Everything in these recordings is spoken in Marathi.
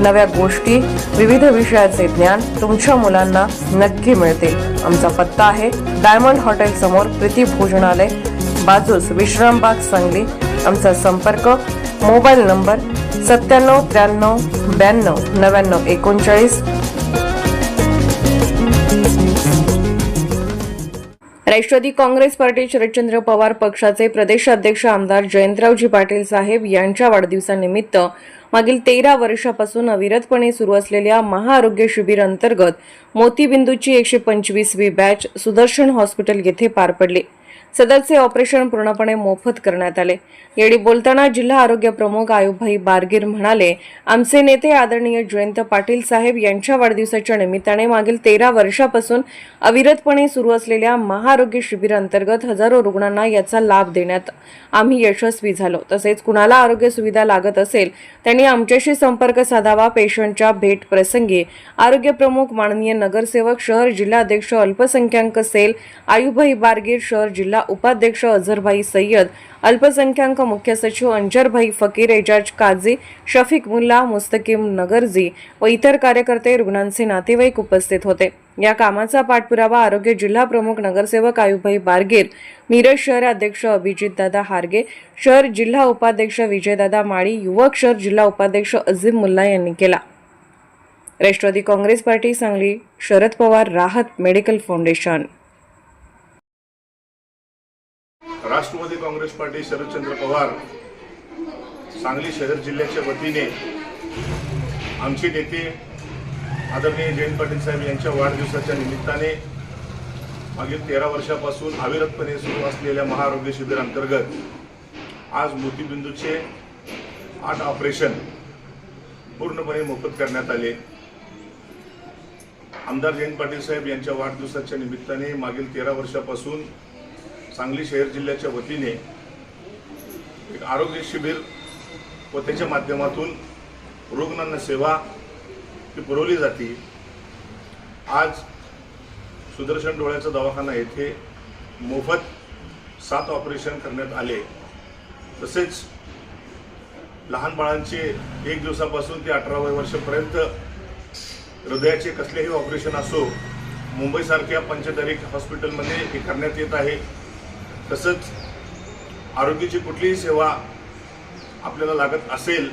नव्या गोष्टी विविध विषयाचे ज्ञान तुमच्या मुलांना नक्की मिळतील आमचा पत्ता आहे डायमंड हॉटेल समोर प्रीती भोजनालय बाजूस विश्रामबाग सांगली. आमचा संपर्क मोबाईल नंबर सत्त्याण्णव त्र्याण्णव ब्याण्णव नव्याण्णव एकोणचाळीस राष्ट्रवादी काँग्रेस पार्टी शरदचंद्र पवार पक्षाचे प्रदेशाध्यक्ष आमदार जयंतरावजी पाटील साहेब यांच्या वाढदिवसानिमित्त मागील तेरा वर्षापासून अविरतपणे सुरू असलेल्या महाआरोग्य शिबिर अंतर्गत मोतीबिंदूची एकशे पंचवीसवी बॅच सुदर्शन हॉस्पिटल येथे पार पडली. सदरचे ऑपरेशन पूर्णपणे मोफत करण्यात आले. यावेळी बोलताना जिल्हा आरोग्य प्रमुख आयुभाई बारगीर म्हणाले आमचे नेते आदरणीय जयंत पाटील साहेब यांच्या वाढदिवसाच्या निमित्ताने मागील तेरा वर्षापासून अविरतपणे सुरू असलेल्या महाआरोग्य शिबिर अंतर्गत हजारो रुग्णांना याचा लाभ देण्यात आम्ही यशस्वी झालो. तसेच कुणाला आरोग्य सुविधा लागत असेल त्यांनी आमच्याशी संपर्क साधावा. पेशंटच्या भेट प्रसंगी आरोग्य प्रमुख माननीय नगरसेवक शहर जिल्हाध्यक्ष अल्पसंख्याक सेल आयुभाई बारगीर शहर जिल्हा उपाध्यक्ष अझरभाई सय्यद अल्पसंख्याक मुख्य सचिव अंजरभाई फकीर एजाज काझी शफीक मुल्ला मुस्तकीम नगरजी व इतर कार्यकर्ते रुग्णांचे नातेवाईक उपस्थित होते. या कामाचा पाठपुरावा आरोग्य जिल्हा प्रमुख नगरसेवक आयुभाई बारगेर मिरज शहर अध्यक्ष अभिजितदादा हारगे शहर जिल्हा उपाध्यक्ष विजयदादा माळी युवक शहर जिल्हा उपाध्यक्ष अझीम मुल्ला यांनी केला. Rashtrawadi Congress party Sangli Sharad Pawar Rahat medical foundation. Rashtrawadi Congress party Sharadchandra Pawar Sangli शहर जिल्ह्याच्या वतीने आमचे नेते आदरणीय जयंत पाटील साहेब यांच्या वाढदिवसाच्या निमित्ताने मागील तेरा वर्षापासून अविरतपणे सुरू असलेल्या महाआरोग्य शिबिरांतर्गत आज मोतीबिंदूचे आठ ऑपरेशन पूर्णपणे मोफत करण्यात आले. आमदार जयंत पाटील साहेब यांच्या वाढदिवसाच्या निमित्ताने मागील तेरा वर्षापासून सांगली शहर जिल्ह्याच्या वतीने एक आरोग्य शिबिर व त्याच्या माध्यमातून रुग्णांना सेवा ही पुरवली जाते. आज सुदर्शन डोळ्याचा दवाखाना येथे मोफत सात ऑपरेशन करण्यात आले. तसेच लहान बाळांचे एक दिवसापासून ते अठराव्या वर्षापर्यंत हृदयाचे कसलेही ऑपरेशन असो मुंबईसारख्या पंचतारीख हॉस्पिटलमध्ये हे करण्यात येत आहे. तसंच आरोग्याची कुठलीही सेवा आपल्याला लागत असेल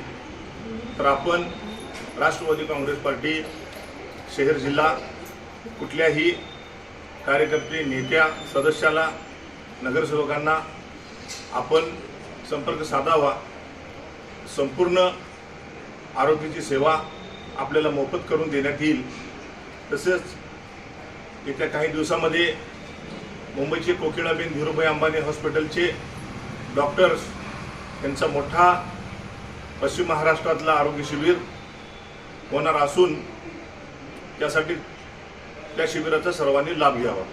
तर आपण राष्ट्रवादी काँग्रेस पार्टी शहर जिल्हा कुठल्याही कार्यकर्ते नेत्या सदस्याला नगरसेवकांना आपण संपर्क साधावा. संपूर्ण आरोग्याची सेवा आपल्याला मोफत करून देण्यात येईल. तसेच येत्या काही दिवसामध्ये मुंबईचे कोकिळाबेन धीरूभाई अंबानी हॉस्पिटलचे डॉक्टर्स यांचा मोठा पश्चिम महाराष्ट्रातला आरोग्य शिबिर होणार असून त्यासाठी त्या शिबिराचा सर्वांनी लाभ घ्यावा.